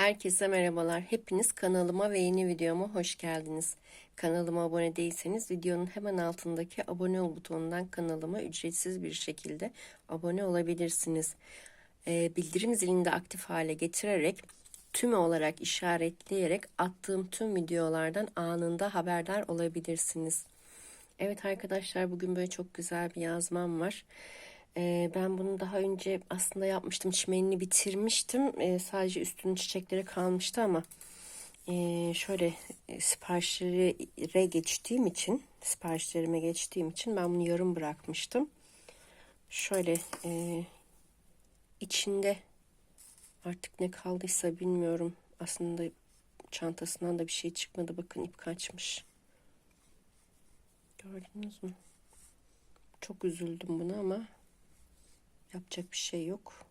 Herkese merhabalar. Hepiniz kanalıma ve yeni videoma hoş geldiniz. Kanalıma abone değilseniz videonun hemen altındaki abone ol butonundan kanalıma ücretsiz bir şekilde abone olabilirsiniz. Ee, bildirim zilini de aktif hale getirerek tüm olarak işaretleyerek attığım tüm videolardan anında haberdar olabilirsiniz. Evet arkadaşlar bugün böyle çok güzel bir yazmam var. Ben bunu daha önce aslında yapmıştım. Çimenini bitirmiştim. Sadece üstünün çiçekleri kalmıştı ama şöyle e, siparişlere geçtiğim için siparişlerime geçtiğim için ben bunu yarım bırakmıştım. Şöyle içinde artık ne kaldıysa bilmiyorum. Aslında çantasından da bir şey çıkmadı. Bakın ip kaçmış. Gördünüz mü? Çok üzüldüm buna ama yapacak bir şey yok.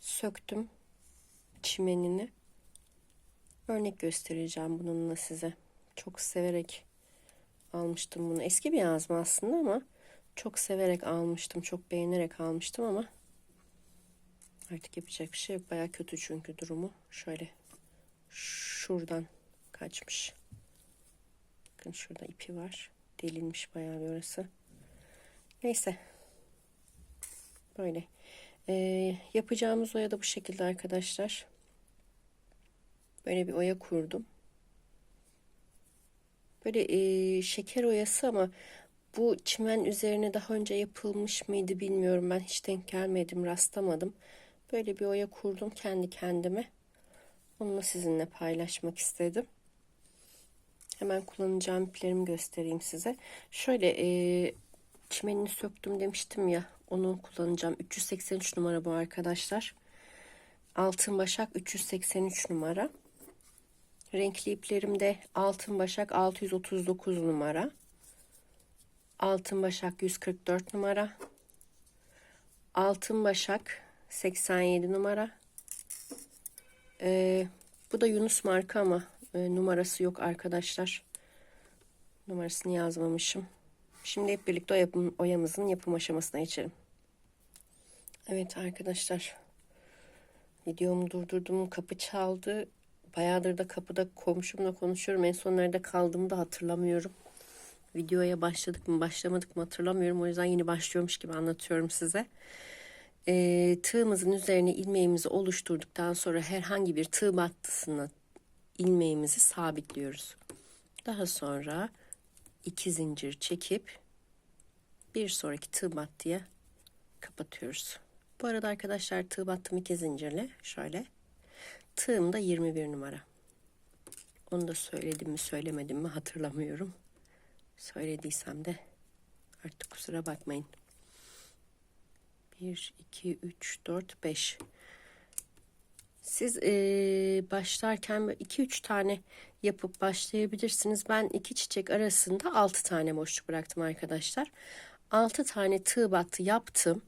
Söktüm çimenini. Örnek göstereceğim bununla size. Çok severek almıştım bunu. Eski bir yazma aslında ama çok severek almıştım. Çok beğenerek almıştım ama artık yapacak bir şey yok. Baya kötü çünkü durumu. Şöyle şuradan kaçmış. Bakın şurada ipi var. Delinmiş bayağı bir orası. Neyse. Böyle. Ee, yapacağımız oya da bu şekilde arkadaşlar. Böyle bir oya kurdum. Böyle e, şeker oyası ama bu çimen üzerine daha önce yapılmış mıydı bilmiyorum. Ben hiç denk gelmedim, rastlamadım. Böyle bir oya kurdum kendi kendime. Onunla sizinle paylaşmak istedim. Hemen kullanacağım iplerimi göstereyim size. Şöyle e, çimenini söktüm demiştim ya. Onu kullanacağım. 383 numara bu arkadaşlar. Altın başak 383 numara. Renkli iplerim de altın başak 639 numara. Altın başak 144 numara. Altın başak 87 numara. Ee, bu da Yunus marka ama e, numarası yok arkadaşlar. Numarasını yazmamışım. Şimdi hep birlikte o yapım, oyamızın yapım aşamasına geçelim. Evet arkadaşlar. Videomu durdurdum. Kapı çaldı. Bayağıdır da kapıda komşumla konuşuyorum. En son nerede kaldığımı da hatırlamıyorum. Videoya başladık mı başlamadık mı hatırlamıyorum. O yüzden yeni başlıyormuş gibi anlatıyorum size. E, tığımızın üzerine ilmeğimizi oluşturduktan sonra herhangi bir tığ battısına ilmeğimizi sabitliyoruz. Daha sonra iki zincir çekip bir sonraki tığ battıya kapatıyoruz. Bu arada arkadaşlar tığ battım iki zincirle şöyle. Tığım da 21 numara. Onu da söyledim mi söylemedim mi hatırlamıyorum. Söylediysem de artık kusura bakmayın. 1, 2, 3, 4, 5. Siz e, başlarken 2-3 tane yapıp başlayabilirsiniz. Ben iki çiçek arasında 6 tane boşluk bıraktım arkadaşlar. 6 tane tığ battı yaptım.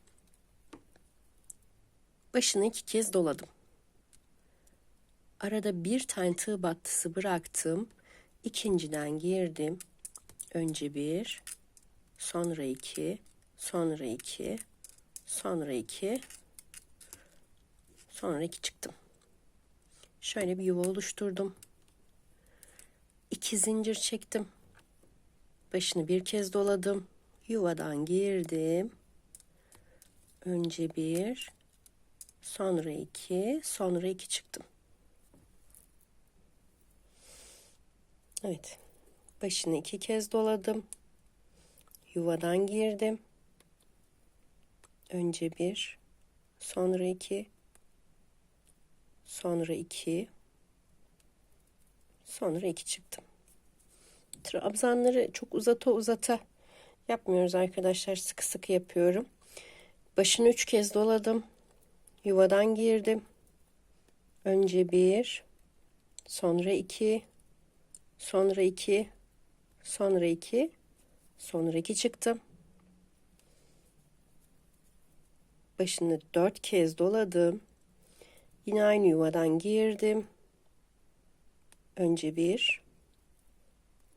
Başını iki kez doladım. Arada bir tane tığ battısı bıraktım. İkinciden girdim. Önce bir, sonra iki, sonra iki, sonra iki, sonra iki çıktım. Şöyle bir yuva oluşturdum. İki zincir çektim. Başını bir kez doladım. Yuvadan girdim. Önce bir, sonra iki, sonra iki çıktım. Evet. Başını iki kez doladım. Yuvadan girdim. Önce bir, sonra iki, sonra iki, sonra iki çıktım. Trabzanları çok uzata uzata yapmıyoruz arkadaşlar. Sıkı sıkı yapıyorum. Başını üç kez doladım. Yuvadan girdim. Önce bir, sonra iki, sonra iki, sonra iki, sonra iki çıktım. Başını dört kez doladım. Yine aynı yuvadan girdim. Önce bir,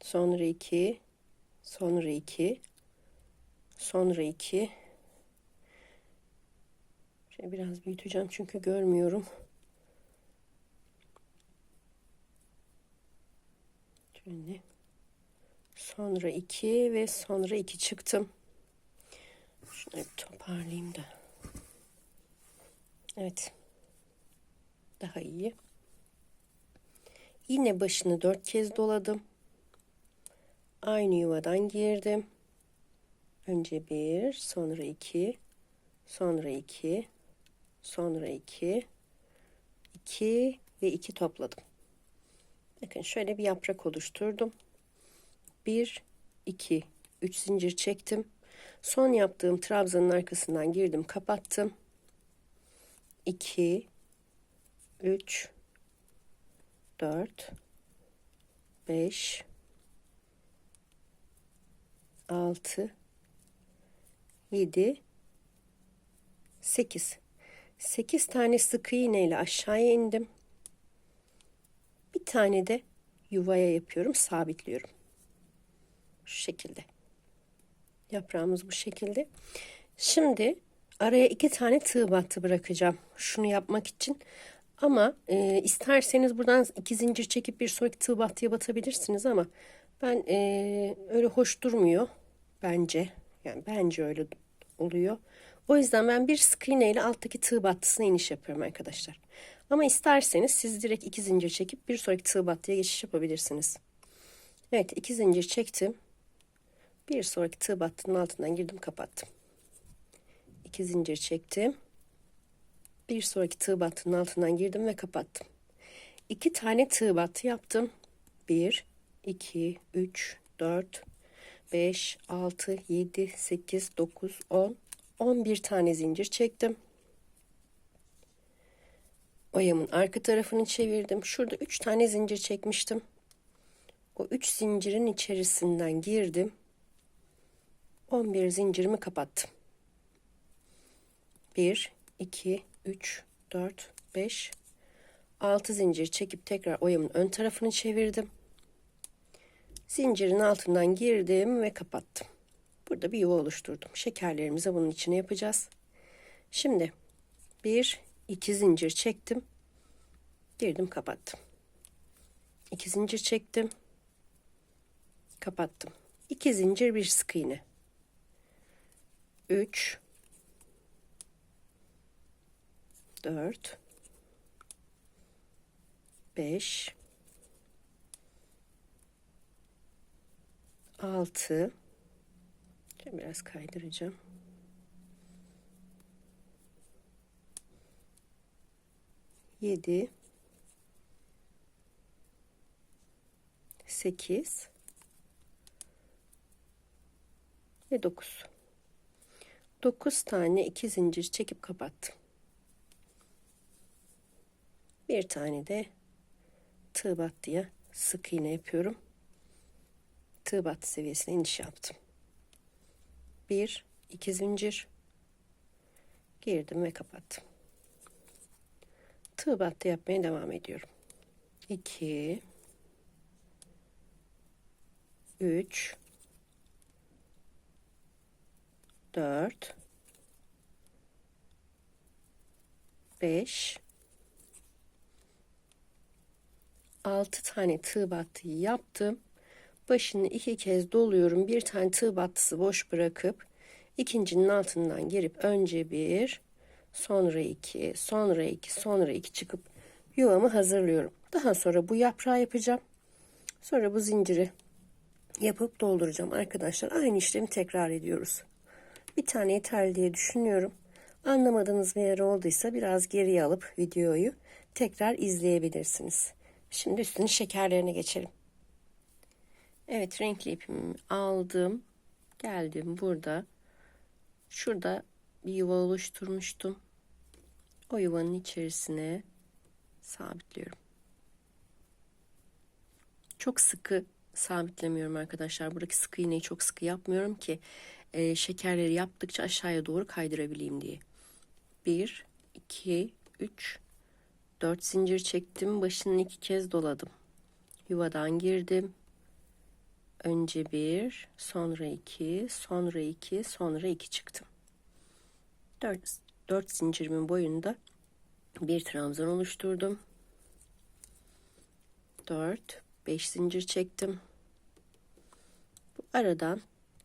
sonra iki, sonra iki, sonra iki. Şöyle biraz büyüteceğim çünkü görmüyorum. Şöyle. Sonra iki ve sonra iki çıktım. Şunu bir toparlayayım da. Evet. Daha iyi. Yine başını dört kez doladım. Aynı yuvadan girdim. Önce bir, sonra iki, sonra iki, sonra 2, 2 ve 2 topladım. Bakın şöyle bir yaprak oluşturdum. 1, 2, 3 zincir çektim. Son yaptığım trabzanın arkasından girdim, kapattım. 2, 3, 4, 5, 6, 7, 8. 8 tane sık iğne ile aşağıya indim. Bir tane de yuvaya yapıyorum, sabitliyorum. Şu şekilde. Yaprağımız bu şekilde. Şimdi araya iki tane tığ battı bırakacağım. Şunu yapmak için. Ama e, isterseniz buradan iki zincir çekip bir sonraki tığ battıya batabilirsiniz ama ben e, öyle hoş durmuyor bence. Yani bence öyle oluyor. O yüzden ben bir sık iğne ile alttaki tığ battısına iniş yapıyorum arkadaşlar. Ama isterseniz siz direkt iki zincir çekip bir sonraki tığ battıya geçiş yapabilirsiniz. Evet iki zincir çektim. Bir sonraki tığ battının altından girdim kapattım. İki zincir çektim. Bir sonraki tığ battının altından girdim ve kapattım. İki tane tığ battı yaptım. Bir, iki, üç, dört, beş, altı, yedi, sekiz, dokuz, on. On bir tane zincir çektim. Oyamın arka tarafını çevirdim. Şurada üç tane zincir çekmiştim. O üç zincirin içerisinden girdim. 11 zincirimi kapattım. 1, 2, 3, 4, 5, 6 zincir çekip tekrar oyamın ön tarafını çevirdim. Zincirin altından girdim ve kapattım. Burada bir yuva oluşturdum. Şekerlerimizi bunun içine yapacağız. Şimdi 1, 2 zincir çektim. Girdim kapattım. 2 zincir çektim. Kapattım. 2 zincir bir sık iğne. 3 4 5 6 Şöyle biraz kaydıracağım. Yedi, sekiz ve dokuz. 9 tane iki zincir çekip kapattım. Bir tane de tığ battıya sık iğne yapıyorum. Tığ battı seviyesine iniş yaptım. Bir, iki zincir girdim ve kapattım. Tığ battı yapmaya devam ediyorum. 2 3 4 5 6 tane tığ battı yaptım. Başını iki kez doluyorum. Bir tane tığ battısı boş bırakıp ikincinin altından girip önce bir, sonra iki, sonra iki, sonra iki çıkıp yuvamı hazırlıyorum. Daha sonra bu yaprağı yapacağım. Sonra bu zinciri yapıp dolduracağım arkadaşlar. Aynı işlemi tekrar ediyoruz bir tane yeterli diye düşünüyorum. Anlamadığınız bir yer olduysa biraz geriye alıp videoyu tekrar izleyebilirsiniz. Şimdi üstünün şekerlerine geçelim. Evet renkli ipimi aldım. Geldim burada. Şurada bir yuva oluşturmuştum. O yuvanın içerisine sabitliyorum. Çok sıkı sabitlemiyorum arkadaşlar. Buradaki sıkı iğneyi çok sıkı yapmıyorum ki e, şekerleri yaptıkça aşağıya doğru kaydırabileyim diye. 1, 2, 3, 4 zincir çektim. Başını iki kez doladım. Yuvadan girdim. Önce bir, sonra iki, sonra iki, sonra iki çıktım. Dört, dört zincirimin boyunda bir trabzan oluşturdum. Dört, 5 zincir çektim. Bu aradan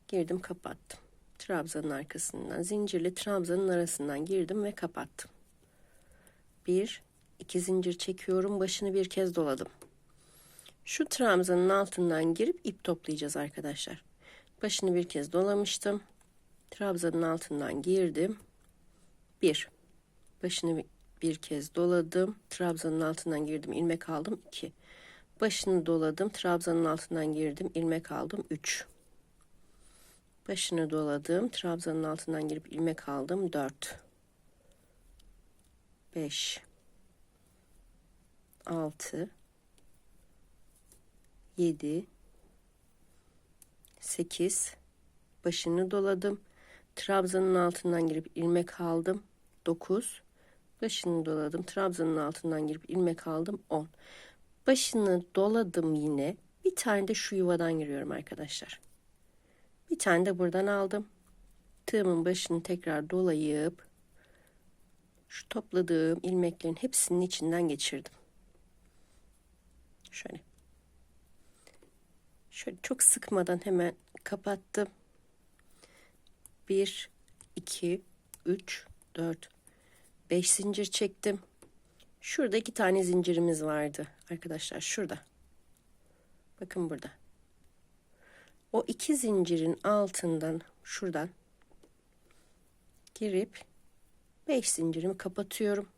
girdim kapattım. Trabzanın arkasından zincirli trabzanın arasından girdim ve kapattım. Bir, iki zincir çekiyorum. Başını bir kez doladım. Şu trabzanın altından girip ip toplayacağız arkadaşlar. Başını bir kez dolamıştım. Trabzanın altından girdim. Bir. Başını bir kez doladım. Trabzanın altından girdim. ilmek aldım. 2. Başını doladım. Trabzanın altından girdim. ilmek aldım. 3. Başını doladım. Trabzanın altından girip ilmek aldım. 4. 5. 6. 7. 8. Başını doladım. Trabzanın altından girip ilmek aldım. 9. Başını doladım. Trabzanın altından girip ilmek aldım. 10. Başını doladım yine. Bir tane de şu yuvadan giriyorum arkadaşlar. Bir tane de buradan aldım. Tığımın başını tekrar dolayıp şu topladığım ilmeklerin hepsinin içinden geçirdim. Şöyle. Şöyle çok sıkmadan hemen kapattım. 1 2 3 4 5 zincir çektim. Şurada iki tane zincirimiz vardı arkadaşlar şurada. Bakın burada. O iki zincirin altından şuradan girip 5 zincirimi kapatıyorum.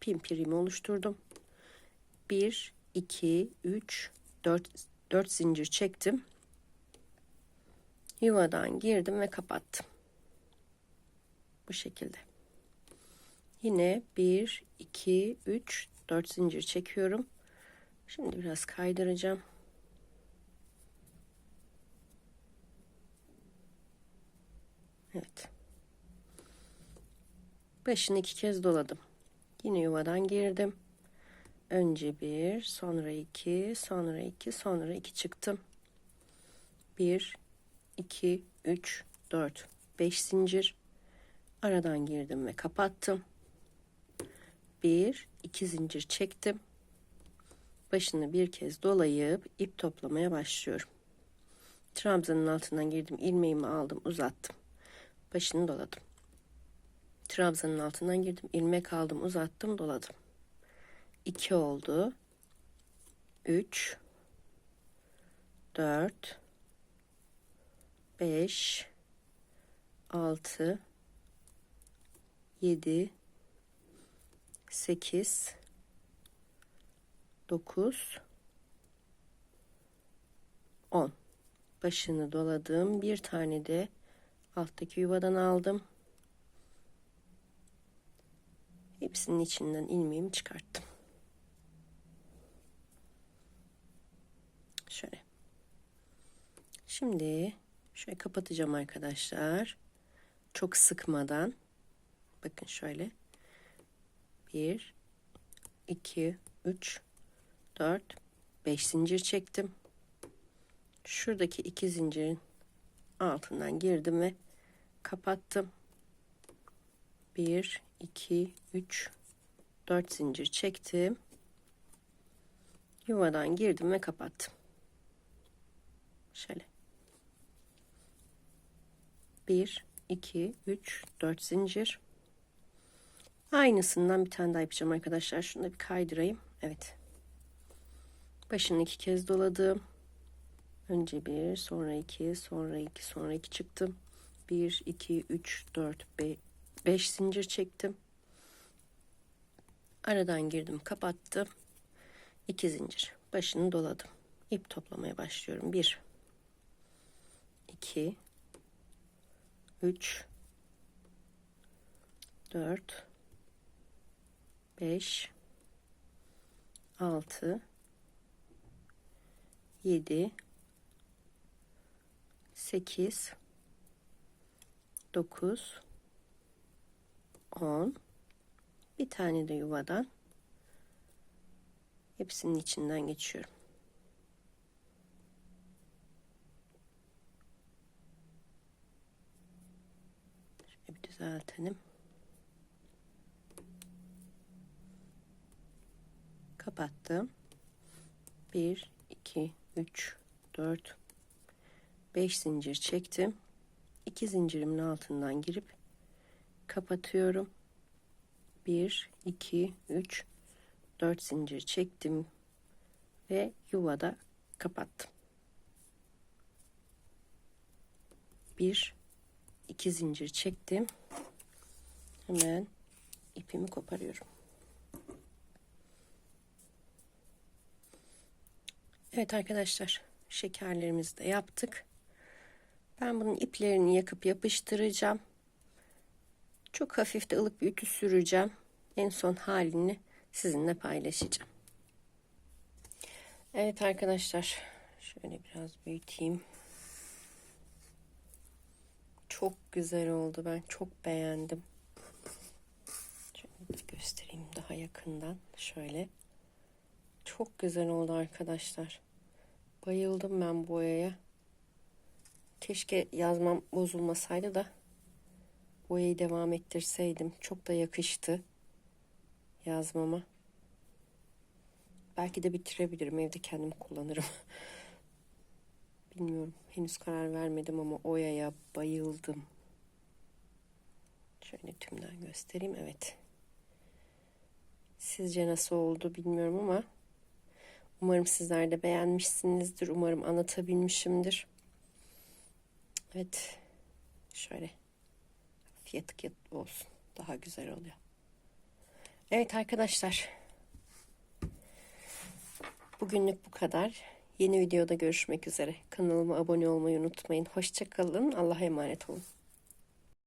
Pimpirimi oluşturdum. 1 2 3 4 4 zincir çektim. Yuvadan girdim ve kapattım. Bu şekilde. Yine 1 2 3 4 zincir çekiyorum. Şimdi biraz kaydıracağım. Evet. Başını iki kez doladım. Yine yuvadan girdim. Önce bir, sonra iki, sonra iki, sonra iki çıktım. Bir, iki, üç, dört, beş zincir. Aradan girdim ve kapattım. Bir, iki zincir çektim. Başını bir kez dolayıp ip toplamaya başlıyorum. Trabzanın altından girdim, ilmeğimi aldım, uzattım. Başını doladım. Trabzanın altından girdim, ilmek aldım, uzattım, doladım. 2 oldu. 3 4 5 6 7 8 9 10 başını doladım. Bir tane de alttaki yuvadan aldım. Hepsinin içinden ilmeğimi çıkarttım Şöyle. Şimdi şöyle kapatacağım arkadaşlar. Çok sıkmadan. Bakın şöyle. 1 2 3 4 5 zincir çektim. Şuradaki iki zincirin altından girdim ve kapattım. 1 2 3 4 zincir çektim. Yuvadan girdim ve kapattım. Şöyle. 1, 2, 3, 4 zincir. Aynısından bir tane daha yapacağım arkadaşlar. Şunu da bir kaydırayım. Evet. Başını iki kez doladım. Önce bir, sonra iki, sonra iki, sonra iki çıktım. 1, 2, 3, 4, 5 zincir çektim. Aradan girdim, kapattım. 2 zincir. Başını doladım. İp toplamaya başlıyorum. 1 2 3 4 5 6 7 8 9 10 bir tane de yuvadan hepsinin içinden geçiyorum. Düzeltelim. Kapattım. 1 2 3 4 5 zincir çektim. 2 zincirimin altından girip kapatıyorum. 1 2 3 4 zincir çektim ve yuvada kapattım. 1 2 zincir çektim. Hemen ipimi koparıyorum. Evet arkadaşlar şekerlerimizi de yaptık. Ben bunun iplerini yakıp yapıştıracağım. Çok hafif de ılık bir ütü süreceğim. En son halini sizinle paylaşacağım. Evet arkadaşlar şöyle biraz büyüteyim. Çok güzel oldu. Ben çok beğendim. Şöyle de göstereyim daha yakından. Şöyle. Çok güzel oldu arkadaşlar. Bayıldım ben boyaya. Keşke yazmam bozulmasaydı da boyayı devam ettirseydim. Çok da yakıştı yazmama. Belki de bitirebilirim. Evde kendim kullanırım. Bilmiyorum. Henüz karar vermedim ama oyaya bayıldım. Şöyle tümden göstereyim. Evet. Sizce nasıl oldu bilmiyorum ama umarım sizler de beğenmişsinizdir. Umarım anlatabilmişimdir. Evet. Şöyle yatık yatık olsun. Daha güzel oluyor. Evet arkadaşlar. Bugünlük bu kadar. Yeni videoda görüşmek üzere. Kanalıma abone olmayı unutmayın. Hoşçakalın. Allah'a emanet olun.